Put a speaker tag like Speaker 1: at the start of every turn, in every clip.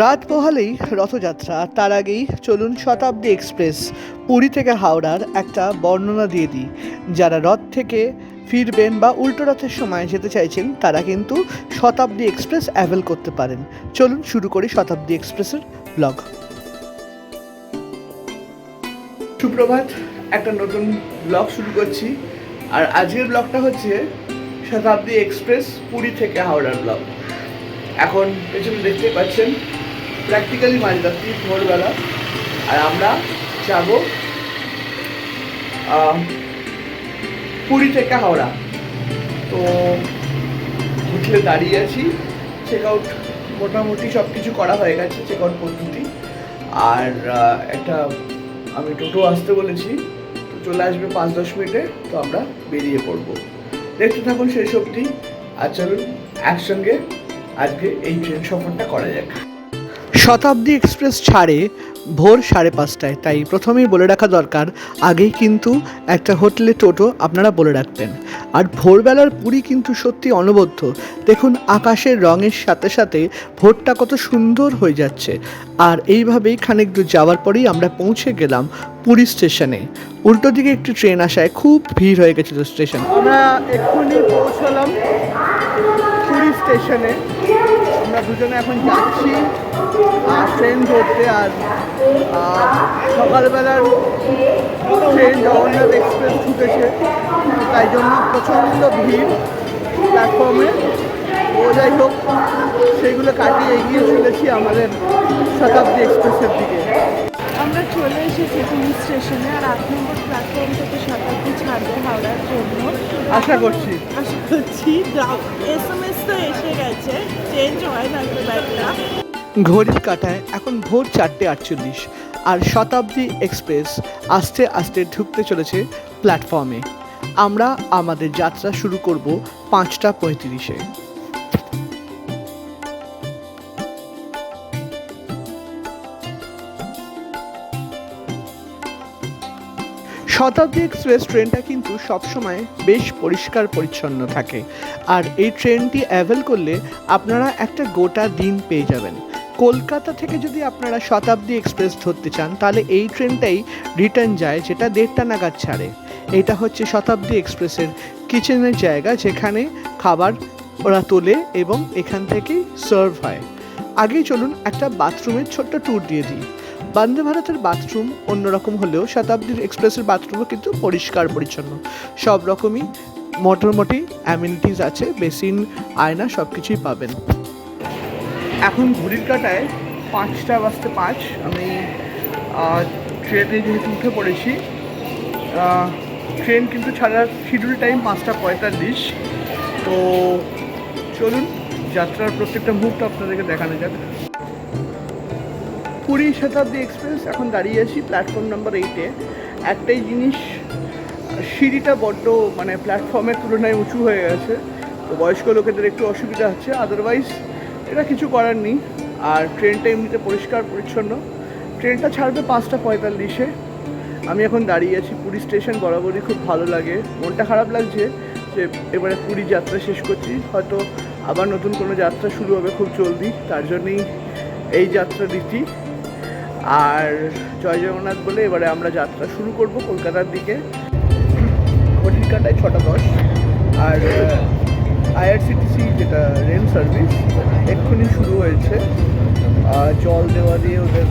Speaker 1: রাত পোহালেই রথযাত্রা, তার আগেই চলুন শতাব্দী এক্সপ্রেস, পুরী থেকে হাওড়ার একটা বর্ণনা দিয়ে দিই। যারা রথ থেকে ফিরবেন বা উল্টো রথের সময় যেতে চাইছেন, তারা কিন্তু শতাব্দী এক্সপ্রেস অ্যাভেল করতে পারেন। চলুন শুরু করি শতাব্দী এক্সপ্রেসের ব্লগ। সুপ্রভাত, একটা নতুন ব্লগ শুরু করছি। আর আজকের ব্লগটা হচ্ছে শতাব্দী এক্সপ্রেস, পুরী থেকে হাওড়ার ব্লগ। এখন পেছনে দেখতে পাচ্ছেন প্র্যাকটিক্যালি মাঝরাত্রি ভোরবেলা। আর আমরা যাব পুরী থেকে হাওড়া। তো হোটেলে দাঁড়িয়ে আছি। চেক আউট মোটামুটি সব কিছু করা হয়ে গেছে চেক আউট পদ্ধতি। আর একটা আমি টোটো আসতে বলেছি। তো চলে আসবে পাঁচ দশ মিনিটে, তো আমরা বেরিয়ে পড়ব। দেখতে থাকুন শেষ অবধি। আর চলুন একসঙ্গে আজকে এই ট্রেন সফরটা করা যাক। শতাব্দী এক্সপ্রেস ছাড়ে ভোর সাড়ে পাঁচটায়। তাই প্রথমেই বলে রাখা দরকার, আগেই কিন্তু একটা হোটেলে টোটো আপনারা বলে রাখবেন আর ভোরবেলার পুরী কিন্তু সত্যি অনবদ্য। দেখুন, আকাশের রঙের সাথে সাথে ভোরটা কত সুন্দর হয়ে যাচ্ছে। আর এইভাবেই খানিক দূর যাওয়ার পরেই আমরা পৌঁছে গেলাম পুরী স্টেশনে। উল্টো দিকে একটি ট্রেন আসায় খুব ভিড় হয়ে গেছিল স্টেশন। আমরা এক্ষুনি পৌঁছলাম পুরী স্টেশনে। আমরা দুজনে এখন যাচ্ছি, আর ট্রেন ধরতে, আর সকালবেলার ট্রেন জগন্নাথ এক্সপ্রেস ঢুকেছে। তাই জন্য প্রচণ্ড ভিড় প্ল্যাটফর্মে। ও যাই হোক, সেইগুলো কাটিয়ে এগিয়ে চলেছি আমাদের শতাব্দী এক্সপ্রেসের দিকে।
Speaker 2: আমরা চলে এসেছি পুলিশ স্টেশনে আর আট নম্বর প্ল্যাটফর্ম থেকে শতাব্দী ছাড়বে হাওড়ার জন্য।
Speaker 1: আশা করছি।
Speaker 2: আশা করছি এস এম এস তো এসে গেছে চেঞ্জ হয় খুব একটা
Speaker 1: ঘড়ির কাঁটায় এখন ভোর চারটে আটচল্লিশ আর শতাব্দী এক্সপ্রেস আস্তে আস্তে ঢুকতে চলেছে প্ল্যাটফর্মে আমরা আমাদের যাত্রা শুরু করব পাঁচটা পঁয়ত্রিশে। শতাব্দী এক্সপ্রেস ট্রেনটা কিন্তু সবসময় বেশ পরিষ্কার পরিচ্ছন্ন থাকে। আর এই ট্রেনটি অ্যাভেল করলে আপনারা একটা গোটা দিন পেয়ে যাবেন। কলকাতা থেকে যদি আপনারা শতাব্দী এক্সপ্রেস ধরতে চান, তাহলে এই ট্রেনটাই রিটার্ন যায়, যেটা দেড়টা নাগাদ ছাড়ে। এটা হচ্ছে শতাব্দী এক্সপ্রেসের কিচেনের জায়গা, যেখানে খাবার ওরা তোলে এবং এখান থেকেই সার্ভ হয়। আগেই চলুন একটা বাথরুমের ছোট্ট ট্যুর দিয়ে দিই। বন্দে ভারতের বাথরুম অন্যরকম হলেও শতাব্দীর এক্সপ্রেসের বাথরুমও কিন্তু পরিষ্কার পরিচ্ছন্ন। সব রকমই মোটামুটি অ্যামিনিটিস আছে বেসিন আয়না সব কিছুই পাবেন। এখন ঘড়ির কাটায় পাঁচটা বাজতে পাঁচ। আমি ট্রেনে যেহেতু উঠে পড়েছি ট্রেন কিন্তু ছাড়ার শিডিউল টাইম পাঁচটা পঁয়তাল্লিশ। তো চলুন, যাত্রার প্রত্যেকটা মুহূর্ত আপনাদেরকে দেখানো যাক। পুরী শতাব্দী এক্সপ্রেস, এখন দাঁড়িয়ে আছি প্ল্যাটফর্ম নাম্বার এইটে একটাই জিনিস, সিঁড়িটা বড্ড মানে প্ল্যাটফর্মের তুলনায় উঁচু হয়ে গেছে। তো বয়স্ক লোকেদের একটু অসুবিধা হচ্ছে। আদারওয়াইজ এটা কিছু করার নেই। আর ট্রেনটা এমনিতে পরিষ্কার, পরিচ্ছন্ন। ট্রেনটা ছাড়বে পাঁচটা পঁয়তাল্লিশে। আমি এখন দাঁড়িয়ে আছি পুরী স্টেশন, বরাবরই খুব ভালো লাগে। মনটা খারাপ লাগছে যে এবারে পুরী যাত্রা শেষ করছি। হয়তো আবার নতুন কোনো যাত্রা শুরু হবে খুব জলদি। তার জন্যই এই যাত্রা রীতি আর জয় জগন্নাথ বলে এবারে আমরা যাত্রা শুরু করব কলকাতার দিকে। ঘটির কাটায় ছটা দশ। আর আইআরসিটিসি যেটা রেল সার্ভিস এক্ষুনি শুরু হয়েছে। জল দেওয়া দিয়ে ওদের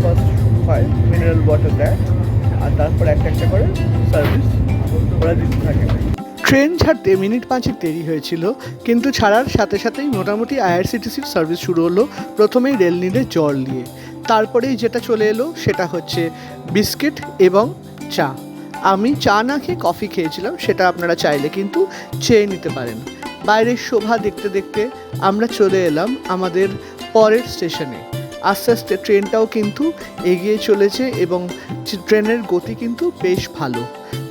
Speaker 1: ফার্স্ট শুরু হয় মিনারেল ওয়াটার দেয় আর তারপর একটা একটা করে সার্ভিস ওরা দিতে থাকে। ট্রেন ছাড়তে মিনিট পাঁচেক দেরি হয়েছিল, কিন্তু ছাড়ার সাথে সাথেই মোটামুটি আইআরসিটিসির সার্ভিস শুরু হলো। প্রথমেই রেল নিলে জল নিয়ে। তারপরেই যেটা চলে এলো সেটা হচ্ছে বিস্কিট এবং চা। আমি চা না খেয়ে কফি খেয়েছিলাম, সেটা আপনারা চাইলে কিন্তু চেয়ে নিতে পারেন। বাইরের শোভা দেখতে দেখতে আমরা চলে এলাম আমাদের পরের স্টেশনে। আস্তে আস্তে ট্রেনটাও কিন্তু এগিয়ে চলেছে এবং ট্রেনের গতি কিন্তু বেশ ভালো।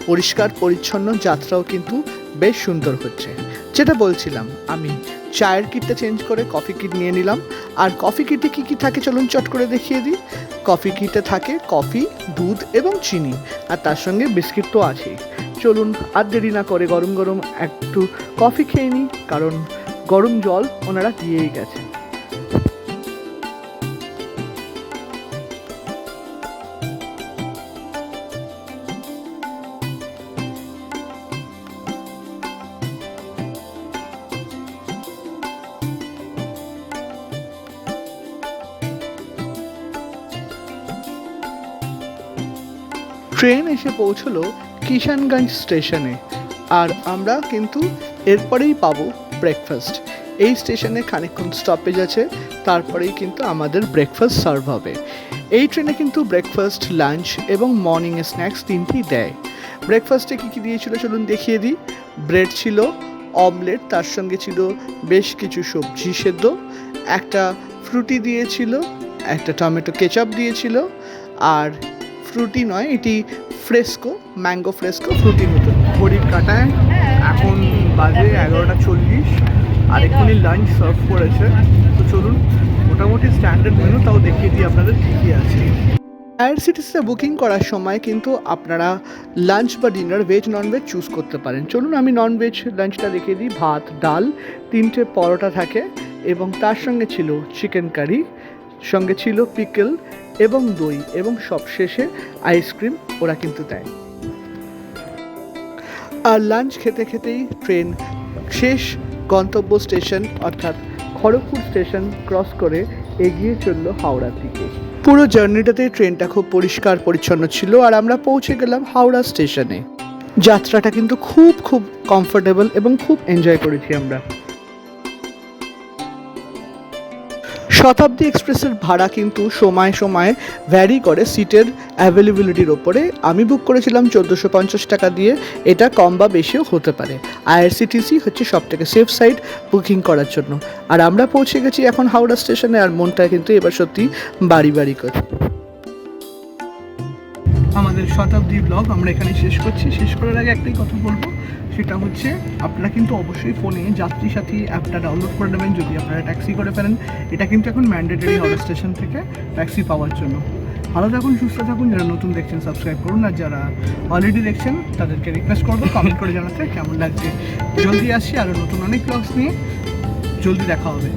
Speaker 1: পরিষ্কার, পরিচ্ছন্ন যাত্রাও কিন্তু বেশ সুন্দর হচ্ছে। যেটা বলছিলাম আমি চায়ের কিটটা চেঞ্জ করে কফি কিট নিয়ে নিলাম। আর কফি কিটে কী কী থাকে চলুন চট করে দেখিয়ে দিই। কফি কিটে থাকে কফি দুধ এবং চিনি, আর তার সঙ্গে বিস্কিট তো আছেই। চলুন আর দেরি না করে গরম গরম একটু কফি খেয়ে নিই, কারণ গরম জল ওনারা দিয়েই গেছে ট্রেন এসে পৌঁছলো কিষানগঞ্জ স্টেশনে। আর আমরা কিন্তু এরপরেই পাবো ব্রেকফাস্ট এই স্টেশনে খানিকক্ষণ স্টপেজ আছে, তারপরেই কিন্তু আমাদের ব্রেকফাস্ট সার্ভ হবে। এই ট্রেনে কিন্তু ব্রেকফাস্ট লাঞ্চ এবং মর্নিংয়ে স্ন্যাক্স তিনটেই দেয়। ব্রেকফাস্টে কী কী দিয়েছিল চলুন দেখিয়ে দিই। ব্রেড ছিল অমলেট তার সঙ্গে ছিল বেশ কিছু সবজি সেদ্ধ। একটা ফ্রুটি দিয়েছিল, একটা টমেটো কেচাপ দিয়েছিল, আর ফ্রুটি নয়, এটি ফ্রেস্কো, ম্যাঙ্গো ফ্রেস্কো ফ্রুটি মতো। ঘড়ির কাটায় এখন বাজে এগারোটা চল্লিশ, আর এক্ষুনি লাঞ্চ সার্ভ করেছে। তো চলুন, মোটামুটি স্ট্যান্ডার্ড মেনু তাও দেখিয়ে দিই আপনাদের কী কী আছে। সিটিসে বুকিং করার সময় কিন্তু আপনারা লাঞ্চ বা dinner veg non veg choose করতে পারেন। চলুন, আমি নন ভেজ লাঞ্চটা দেখিয়ে দিই। ভাত, ডাল, তিনটে পরোটা থাকে, এবং তার সঙ্গে ছিল চিকেন কারি সঙ্গে ছিল পিকল এবং দই এবং সবশেষে আইসক্রিম ওরা কিন্তু দেয়। আর লাঞ্চ খেতে খেতেই ট্রেন শেষ গন্তব্য স্টেশন অর্থাৎ খড়গপুর স্টেশন ক্রস করে এগিয়ে চলল হাওড়ার দিকে। পুরো জার্নিটাতে ট্রেনটা খুব পরিষ্কার পরিচ্ছন্ন ছিল আর আমরা পৌঁছে গেলাম হাওড়া স্টেশনে যাত্রাটা কিন্তু খুব খুব কমফোর্টেবল এবং খুব এনজয় করেছি আমরা। শতাব্দী এক্সপ্রেসের ভাড়া কিন্তু সময় সময়ে ভ্যারি করে সিটের অ্যাভেলেবিলিটির ওপরে। আমি বুক করেছিলাম চোদ্দোশো পঞ্চাশ টাকা দিয়ে, এটা কম বা বেশিও হতে পারে। আইআরসিটিসি হচ্ছে সব থেকে সেফ সাইট বুকিং করার জন্য। আর আমরা পৌঁছে গেছি এখন হাওড়া স্টেশনে আর মনটা কিন্তু এবার সত্যি বাড়ি বাড়ি করে। আমাদের শতাব্দী ব্লগ আমরা এখানে শেষ করছি। শেষ করার আগে একটাই কথা বলব, সেটা হচ্ছে আপনারা কিন্তু অবশ্যই ফোনে যাত্রী সাথী অ্যাপটা ডাউনলোড করে নেবেন। যদি আপনারা ট্যাক্সি করে ফেলেন এটা কিন্তু এখন ম্যান্ডেটরি হাওড়া স্টেশন থেকে ট্যাক্সি পাওয়ার জন্য। ভালো থাকুন, সুস্থ থাকুন, যারা নতুন দেখছেন সাবস্ক্রাইব করুন। আর যারা অলরেডি দেখছেন, তাদেরকে রিকোয়েস্ট করব কমেন্ট করে জানাতে কেমন লাগছে। জলদি আসছি আরও নতুন অনেক ব্লগস নিয়ে। জলদি দেখা হবে।